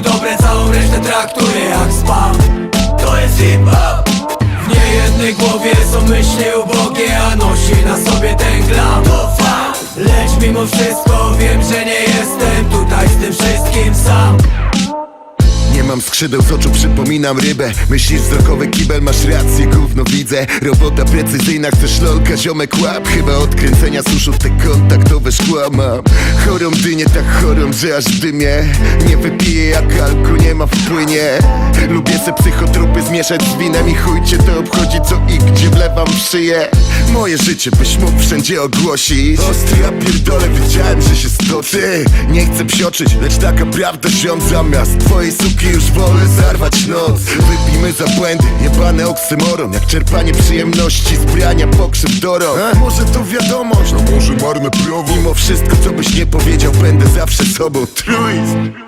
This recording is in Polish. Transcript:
dobre, całą resztę traktuję jak spam. To jest hip-hop. W niejednej głowie są myśli ubogie, a nosi na sobie ten glam. To fakt, lecz mimo wszystko wiem, że nie jestem tutaj z tym wszystkim sam. Nie mam skrzydeł, z oczu przypominam rybę. Myślisz wzrokowy kibel, masz rację, gówno widzę. Robota precyzyjna, chcesz lolka, ziomek łap. Chyba odkręcenia suszu w te kontakt szkła mam Chorą dynię, tak chorą, że aż dymie. Nie wypiję jak alku, nie ma w płynie. Lubię se psychotrupy zmieszać z winem I chuj cię to obchodzi, co szyję. Moje życie byś mógł wszędzie ogłosić. Ostry, ja pierdolę, wiedziałem, że się stoczy Nie chcę psioczyć, lecz taka prawda ziom Zamiast twojej suki już wolę zarwać noc. Wypijmy za błędy, jebane oksymoron. Jak czerpanie przyjemności z brania pokrzyw dorą A może to wiadomość, a może marne prawo Mimo wszystko, co byś nie powiedział, będę zawsze sobą. Truizm